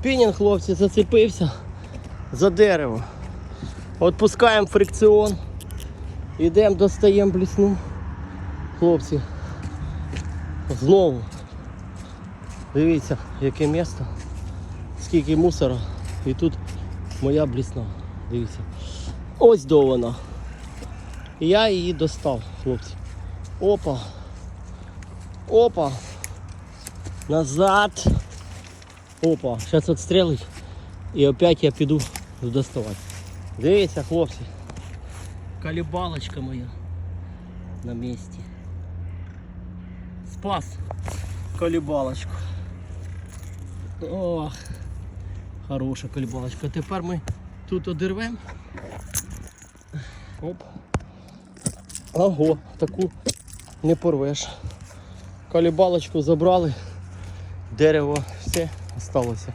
Спінінг, хлопці, зацепився за дерево. Отпускаємо фрикціон. Йдемо, достаємо блісну. Хлопці. Знову. Дивіться, яке місто. Скільки мусора. І тут моя блісна. Дивіться. Ось до вона. Я її достав, хлопці. Опа. Опа. Назад. Опа. Зараз відстрелить. І опять я піду доставати. Дивіться, хлопці. Колебалочка моя на місці. Спас колебалочку. Ох, хороша колебалочка. Тепер ми тут одервемо. Оп. Ого, таку не порвеш. Колебалочку забрали, дерево все осталося.